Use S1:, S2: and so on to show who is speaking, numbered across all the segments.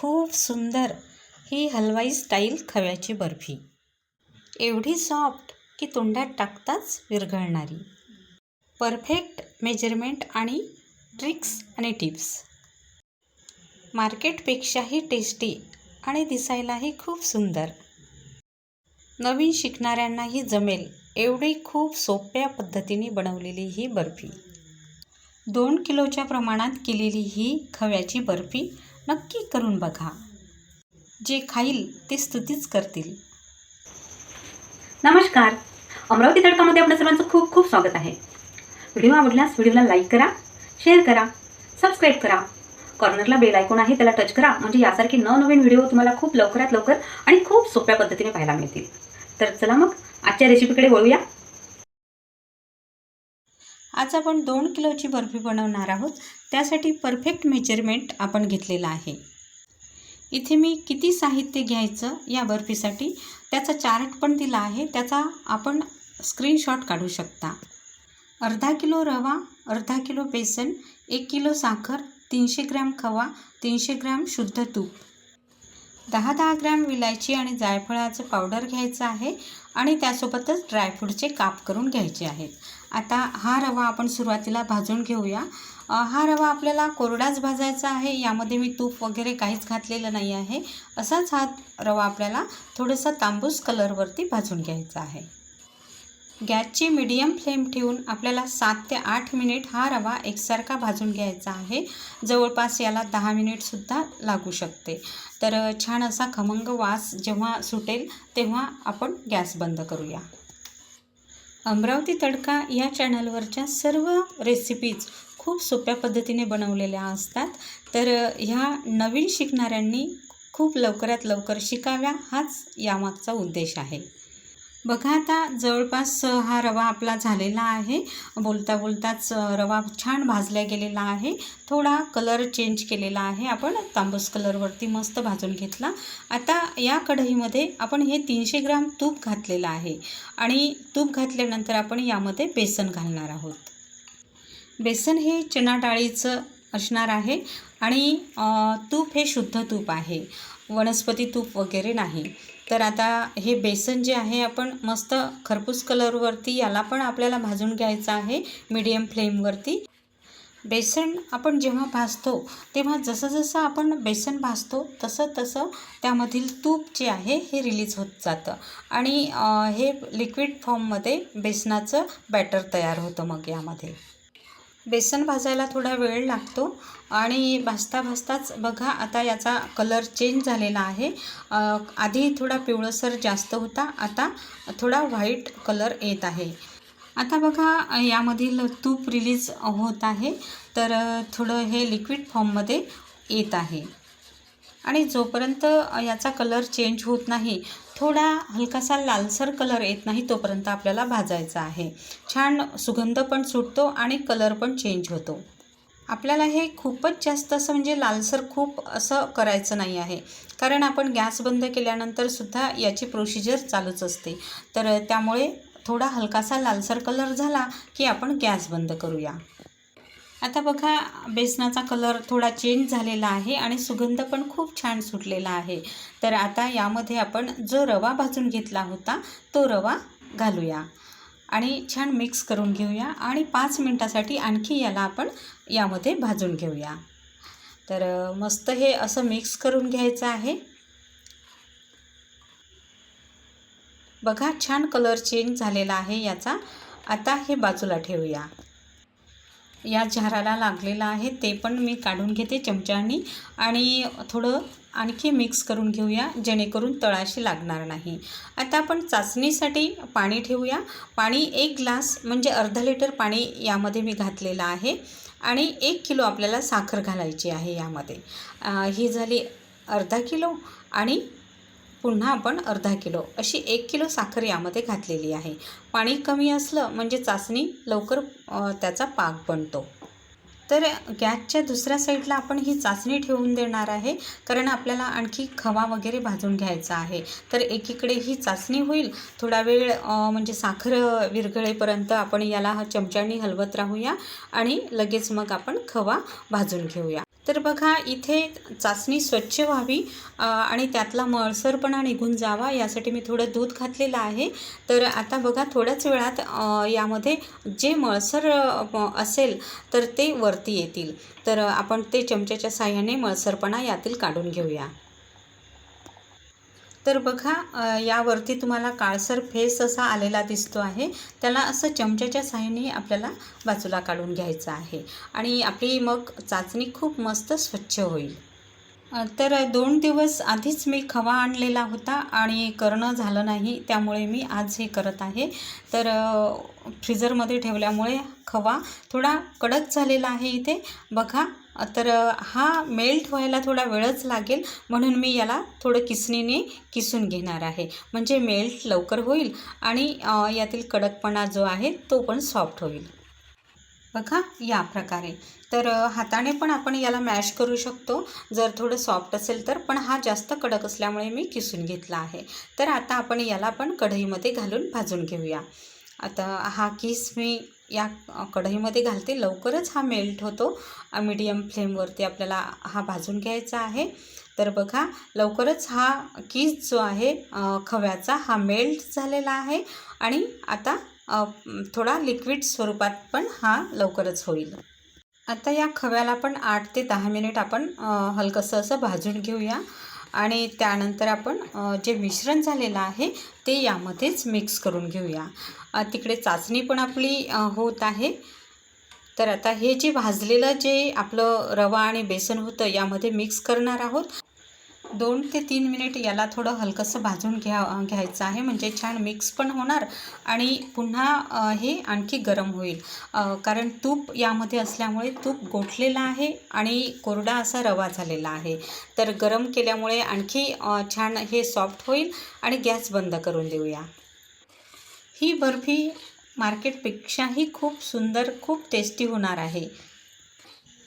S1: खूप सुंदर ही हलवाई स्टाईल खव्याची बर्फी. एवढी सॉफ्ट की तोंडात टाकताच विरघळणारी. परफेक्ट मेजरमेंट आणि ट्रिक्स आणि टिप्स मार्केटपेक्षाही टेस्टी आणि दिसायलाही खूप सुंदर. नवीन शिकणाऱ्यांनाही जमेल एवढी खूप सोप्या पद्धतीने बनवलेली ही बर्फी. दोन किलोच्या प्रमाणात केलेली ही खव्याची बर्फी नक्की करून बघा. जे खाईल ते स्तुतीच करतील.
S2: नमस्कार. अमरावती तडकामध्ये आपल्या सर्वांचं खूप खूप स्वागत आहे. व्हिडिओ आवडल्यास व्हिडिओला लाईक करा शेअर करा सबस्क्राईब करा. कॉर्नरला बेल आयकॉन आहे त्याला टच करा म्हणजे यासारखे नवनवीन व्हिडिओ तुम्हाला खूप लवकरात लवकर आणि खूप सोप्या पद्धतीने पाहायला मिळतील. तर चला मग आजच्या रेसिपीकडे वळूया.
S1: आज आपण दोन किलोची बर्फी बनवणार आहोत. त्यासाठी परफेक्ट मेजरमेंट आपण घेतलेलं आहे. इथे मी किती साहित्य घ्यायचं या बर्फीसाठी त्याचा चार्ट पण दिला आहे. त्याचा आपण स्क्रीनशॉट काढू शकता. अर्धा किलो रवा अर्धा किलो बेसन एक किलो साखर तीनशे ग्रॅम खवा तीनशे ग्रॅम शुद्ध तूप. दहा दहा ग्रॅम विलायची आणि जायफळाचं पावडर घ्यायचं आहे आणि त्यासोबतच ड्रायफ्रूटचे काप करून घ्यायचे आहेत. आता हा रवा आपण सुरुवातीला भाजून घेऊया. हा रवा आपल्याला कोरडाच भाजायचा आहे यामध्ये मी तूप वगैरे काहीच घातलेलं नाही आहे. असाच हा रवा आपल्याला थोडंसं तांबूस कलरवरती भाजून घ्यायचा आहे. गॅसची मिडियम फ्लेम ठेवून आपल्याला सात ते आठ मिनिट हा रवा एकसारखा भाजून घ्यायचा आहे. जवळपास याला दहा मिनिटसुद्धा लागू शकते. तर छान असा खमंग वास जेव्हा सुटेल तेव्हा आपण गॅस बंद करूया. अमरावती तडका या चॅनलवरच्या सर्व रेसिपीज खूप सोप्या पद्धतीने बनवलेल्या असतात. तर ह्या नवीन शिकणाऱ्यांनी खूप लवकरात लवकर शिकाव्या हाच यामागचा उद्देश आहे. बघा आता जवळपास हा रवा आपला झालेला आहे. बोलता बोलताच रवा छान भाजला गेलेला आहे. थोडा कलर चेंज केलेला आहे. आपण तांबूस कलरवरती मस्त भाजून घेतला. आता या कढईमध्ये आपण हे तीनशे ग्राम तूप घातलेलं आहे. आणि तूप घातल्यानंतर आपण यामध्ये बेसन घालणार आहोत. बेसन हे चणा डाळीचं असणार आहे. आणि तूप हे शुद्ध तूप आहे. वनस्पती तूप वगैरे नाही. तर आता हे बेसन जे आहे आपण मस्त खरपूस कलरवरती याला पण आपल्याला भाजून घ्यायचं आहे मीडियम फ्लेमवरती बेसन आपण जेव्हा भाजतो तेव्हा जसं जसं आपण बेसन भाजतो तसं तसं त्यामधील तूप जे आहे हे रिलीज होत जातं. आणि हे लिक्विड फॉर्ममध्ये बेसनाचं बॅटर तयार होतं मग यामध्ये. बेसन भाजायला थोडा वेळ लागतो आणि भाजता भाजताच बघा आता याचा कलर चेंज झालेला आहे. आधी थोडा पिवळसर जास्त होता आता थोडा व्हाईट कलर येत आहे. आता बघा यामधील तूप रिलीज होत आहे तर थोडं हे लिक्विड फॉर्ममध्ये येत आहे. आणि जोपर्यंत याचा कलर चेंज होत नाही थोडा हलकासा लालसर कलर येत नाही तोपर्यंत आपल्याला भाजायचा आहे. छान सुगंध पण सुटतो आणि कलर पण चेंज होतो. आपल्याला हे खूपच जास्त असं म्हणजे लालसर खूप असं करायचं नाही आहे. कारण आपण गॅस बंद केल्यानंतर सुद्धा याची प्रोसिजर चालूच असते. तर त्यामुळे थोडा हलकासा लालसर कलर झाला की आपण गॅस बंद करूया. आता बघा बेसनाचा कलर थोडा चेंज झालेला आहे आणि सुगंध पण खूप छान सुटलेला आहे. तर आता यामध्ये आपण जो रवा भाजून घेतला होता तो रवा घालूया. आणि छान मिक्स करून घेऊया आणि पाच मिनटासाठी आणखी याला आपण यामध्ये भाजून घेऊया. तर मस्त हे असं मिक्स करून घ्यायचं आहे. बघा छान कलर चेंज झालेला आहे याचा. आता हे बाजूला ठेवूया. या झाराला लागलेलं आहे ते पण मी काढून घेते चमच्यानी. आणि थोडं आणखी मिक्स करून घेऊया जेणेकरून तळाशी लागणार नाही. आता आपण चाचणीसाठी पाणी ठेवूया. पाणी एक ग्लास म्हणजे अर्धा लिटर पाणी यामध्ये मी घातलेलं आहे. आणि एक किलो आपल्याला साखर घालायची आहे यामध्ये. ही झाली अर्धा किलो आणि पुन्हा आपण अर्धा किलो अशी एक किलो साखर यामध्ये घातलेली आहे. पाणी कमी असलं म्हणजे चाचणी लवकर त्याचा पाक बनतो. तर गॅसच्या दुसऱ्या साईडला आपण ही चाचणी ठेवून देणार आहे कारण आपल्याला आणखी खवा वगैरे भाजून घ्यायचा आहे. तर एकीकडे ही चाचणी होईल. थोडा वेळ म्हणजे साखर विरघळेपर्यंत आपण याला हा चमच्यानी हलवत राहूया आणि लगेच मग आपण खवा भाजून घेऊया. तर बघा इथे चाचणी स्वच्छ व्हावी आणि त्यातला मळसरपणा निघून जावा यासाठी मी थोडं दूध घातलेलं आहे. तर आता बघा थोड्याच वेळात यामध्ये जे मळसर असेल तर ते वरती येतील. तर आपण ते चमच्याच्या साह्याने मळसरपणा यातील काढून घेऊया. तर बघा यावरती तुम्हाला काळसर फेस असा आलेला दिसतो आहे. त्याला असं चमच्याच्या साहाय्याने आपल्याला बाजूला काढून घ्यायचं आहे. आणि आपली मग चाचणी खूप मस्त स्वच्छ होईल. तर दोन दिवस आधीच मी खवा आणलेला होता आणि करणं झालं नाही त्यामुळे मी आज हे करत आहे. तर फ्रीजरमध्ये ठेवल्यामुळे खवा थोडा कडक झालेला आहे इथे. बघा तर हा मेल्ट व्हायला थोडा वेळच लागेल म्हणून मी याला थोडं किसणीने किसून घेणार आहे. म्हणजे मेल्ट लवकर होईल आणि यातील कडकपणा जो आहे तो पण सॉफ्ट होईल. बघा या प्रकारे. तर हाताने पण आपण याला मॅश करू शकतो. जर थोडं सॉफ्ट असेल तर पण हा जास्त कडक असल्यामुळे मी किसून घेतला आहे. तर आता आपण याला पण कढईमध्ये घालून भाजून घेऊया. आता हा किस मी या कढईमध्ये घालते. लवकरच हा मेल्ट होतो. मीडियम फ्लेमवरती आपल्याला हा भाजून घ्यायचा आहे. तर बघा लवकरच हा किस जो आहे खव्याचा हा मेल्ट झालेला आहे. आणि आता थोडा लिक्विड स्वरूपात पण हा लवकरच होईल. आता या खव्याला पण आठ ते दहा मिनिट आपण हलकंसं असं भाजून घेऊया. आणि त्यानंतर आपण जे मिश्रण झालेलं आहे ते यामध्येच मिक्स करून घेऊया. तिकडे चाचणी पण आपली होत आहे. तर आता हे जे भाजलेलं जे आपलं रवा आणि बेसन होतं यामध्ये मिक्स करणार आहोत. दोन ते तीन मिनिट याला थोडं हलकंसं भाजून घ्या घ्यायचं आहे. म्हणजे छान मिक्स पण होणार आणि पुन्हा हे आणखी गरम होईल. कारण तूप यामध्ये असल्यामुळे तूप गोठलेलं आहे आणि कोरडा असा रवा झालेला आहे. तर गरम केल्यामुळे आणखी छान हे सॉफ्ट होईल आणि गॅस बंद करून देऊया. ही बर्फी मार्केटपेक्षाही खूप सुंदर खूप टेस्टी होणार आहे.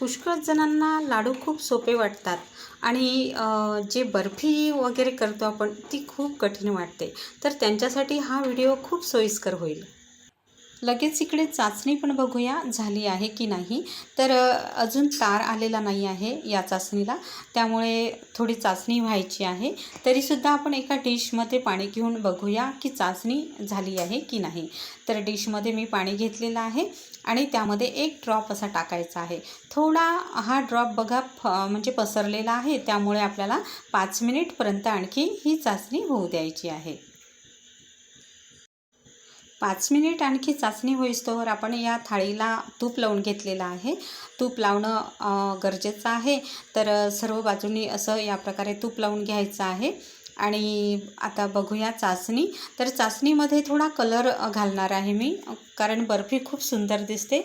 S1: पुष्कळ जणांना लाडू खूप सोपे वाटतात आणि जे बर्फी वगैरे करतो आपण ती खूप कठीण वाटते. तर त्यांच्यासाठी हा व्हिडिओ खूप सोयीस्कर होईल. लगेच इकडे चाचणी पण बघूया झाली आहे की नाही. तर अजून तार आलेला नाही आहे या चाचणीला. त्यामुळे थोडी चाचणी व्हायची आहे. तरीसुद्धा आपण एका डिशमध्ये पाणी घेऊन बघूया की चाचणी झाली आहे की नाही. तर डिशमध्ये मी पाणी घेतलेलं आहे आणि त्यामध्ये एक ड्रॉप असा टाकायचा आहे. थोडा हा ड्रॉप बघा फ म्हणजे पसरलेला आहे. त्यामुळे आपल्याला पाच मिनिटपर्यंत आणखी ही चाचणी होऊ द्यायची आहे. पाच मिनिट आणखी चाचणी होईस्तोवर आपण या थाळीला तूप लावून घेतलेलं आहे. तूप लावणं गरजेचं आहे. तर सर्व बाजूनी असं या प्रकारे तूप लावून घ्यायचं आहे. आणि आता बघूया चाचणी. तर चाचणीमध्ये थोडा कलर घालणार आहे मी कारण बर्फी खूप सुंदर दिसते.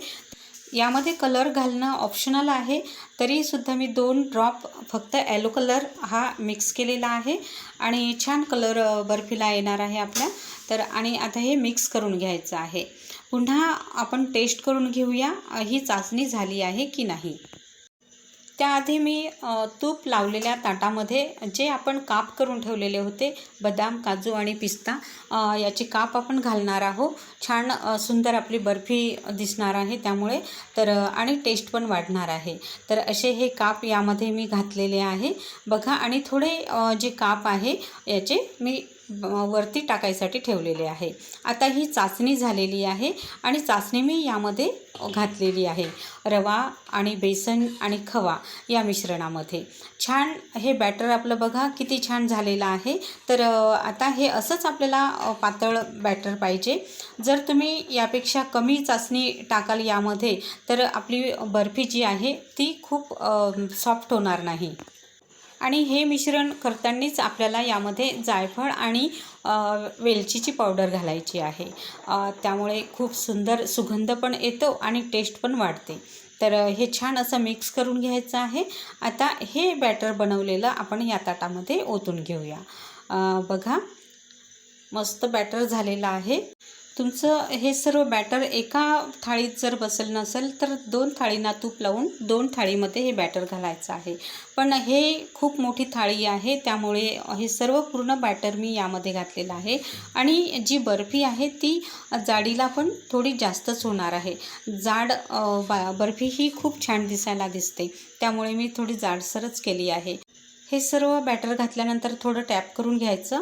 S1: यामध्ये कलर घालणं ऑप्शनल आहे. तरीसुद्धा मी दोन ड्रॉप फक्त येलो कलर हा मिक्स केलेला आहे. आणि छान कलर बर्फीला येणार आहे आपल्या. तर आणि आता हे मिक्स करून घ्यायचं आहे. पुन्हा आपण टेस्ट करून घेऊया ही चाचणी झाली आहे की नाही. त्याआधी मी तूप लावलेल्या ताटामध्ये जे आपण काप करून ठेवलेले होते बदाम काजू आणि पिस्ता याची याचे काप आपण घालणार आहोत. छान सुंदर आपली बर्फी दिसणार आहे त्यामुळे. तर आणि टेस्ट पण वाढणार आहे. तर असे हे काप यामध्ये मी घातलेले आहे. बघा आणि थोडे जे काप आहे याचे मी वरती टाकायसाठी ठेवलेले आहे. आता ही चाचणी झालेली आहे आणि चाचणी मी यामध्ये घातलेली आहे. रवा आणि बेसन आणि खवा या मिश्रणामध्ये. छान हे बॅटर आपलं बघा किती छान झालेलं आहे. तर आता हे असंच आपल्याला पातळ बॅटर पाहिजे. जर तुम्ही यापेक्षा कमी चाचणी टाकाल यामध्ये तर आपली बर्फी जी आहे ती खूप सॉफ्ट होणार नाही. आणि हे मिश्रण करतानाच आपल्याला यामध्ये जायफळ आणि वेलचीची पावडर घालायची आहे. त्यामुळे खूप सुंदर सुगंध पण येतो आणि टेस्ट पण वाढते. तर हे छान असं मिक्स करून घ्यायचं आहे. आता हे बॅटर बनवलेलं आपण या ताटामध्ये ओतून घेऊया. बघा मस्त बॅटर झालेलं आहे. तुमचं हे सर्व बॅटर एका थाळीत जर बसेल नसेल तर दोन थाळींना तूप लावून दोन थाळीमध्ये हे बॅटर घालायचं आहे. पण हे खूप मोठी थाळी आहे त्यामुळे हे सर्व पूर्ण बॅटर मी यामध्ये घातलेलं आहे. आणि जी बर्फी आहे ती जाडीला पण थोडी जास्तच होणार आहे. जाड बा बर्फी ही खूप छान दिसायला दिसते त्यामुळे मी थोडी जाडसरच केली आहे. हे सर्व बॅटर घातल्यानंतर थोडं टॅप करून घ्यायचं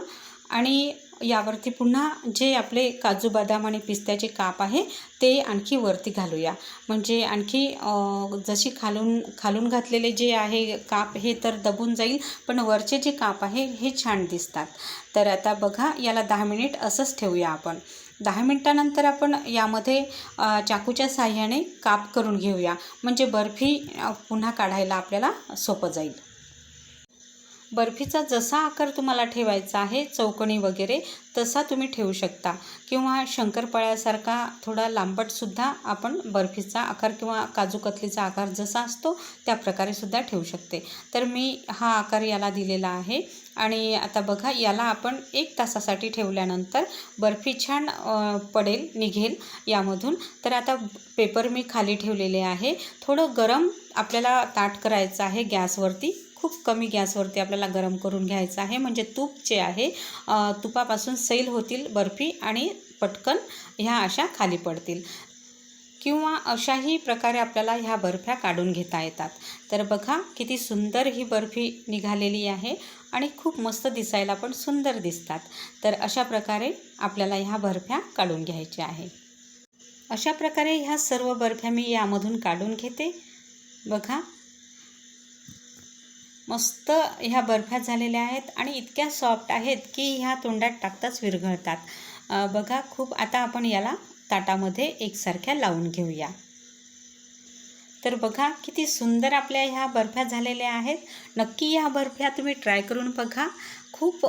S1: आणि यावरती पुन्हा जे आपले काजू बदाम आणि पिस्त्याचे काप आहे ते आणखी वरती घालूया. म्हणजे आणखी जशी खालून खालून घातलेले जे आहे काप हे तर दबून जाईल पण वरचे जे काप आहे हे छान दिसतात. तर आता बघा याला दहा मिनिट असंच ठेवूया आपण. दहा मिनटानंतर आपण यामध्ये चाकूच्या साह्याने काप करून घेऊया. म्हणजे बर्फी पुन्हा काढायला आपल्याला सोपं जाईल. बर्फीचा जसा आकार तुम्हाला ठेवायचा आहे चौकणी वगैरे तसा तुम्ही ठेवू शकता. किंवा शंकरपाळ्यासारखा थोडा लांबटसुद्धा आपण बर्फीचा आकार किंवा काजू कतलीचा आकार जसा असतो त्या प्रकारे सुद्धा ठेवू शकते. तर मी हा आकार याला दिलेला आहे. आणि आता बघा याला आपण एक तासासाठी ठेवल्यानंतर बर्फी छान पडेल निघेल यामधून. तर आता पेपर मी खाली ठेवलेले आहे. थोडं गरम आपल्याला ताट करायचं आहे गॅसवरती. खूप कमी गॅसवरती आपल्याला गरम करून घ्यायचं आहे. म्हणजे तूप जे आहे तुपापासून सैल होतील बर्फी आणि पटकन ह्या अशा खाली पडतील. किंवा अशाही प्रकारे आपल्याला ह्या बर्फ्या काढून घेता येतात. तर बघा किती सुंदर ही बर्फी निघालेली आहे आणि खूप मस्त दिसायला पण सुंदर दिसतात. तर अशा प्रकारे आपल्याला ह्या बर्फ्या काढून घ्यायच्या आहे. अशा प्रकारे ह्या सर्व बर्फ्या मी यामधून काढून घेते. बघा मस्त ह्या बर्फ्या झालेल्या आहेत आणि इतक्या सॉफ्ट आहेत की ह्या तोंडात टाकताच विरघळतात. बघा खूप आता आपण याला ताटामध्ये एकसारख्या लावून घेऊया. तर बघा किती सुंदर आपल्या ह्या बर्फ्या झालेल्या आहेत. नक्की ह्या बर्फ्या तुम्ही ट्राय करून बघा. खूप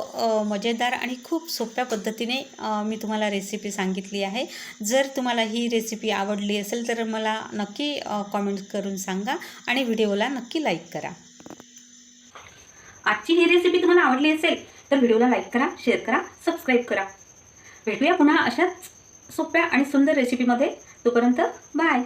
S1: मजेदार आणि खूप सोप्या पद्धतीने मी तुम्हाला रेसिपी सांगितली आहे. जर तुम्हाला ही रेसिपी आवडली असेल तर मला नक्की कॉमेंट करून सांगा आणि व्हिडिओला नक्की लाईक करा.
S2: आजची ही रेसिपी तुम्हाला आवडली असेल तर व्हिडिओला लाईक करा शेअर करा सबस्क्राईब करा. भेटूया पुन्हा अशाच सोप्या आणि सुंदर रेसिपीमध्ये तोपर्यंत बाय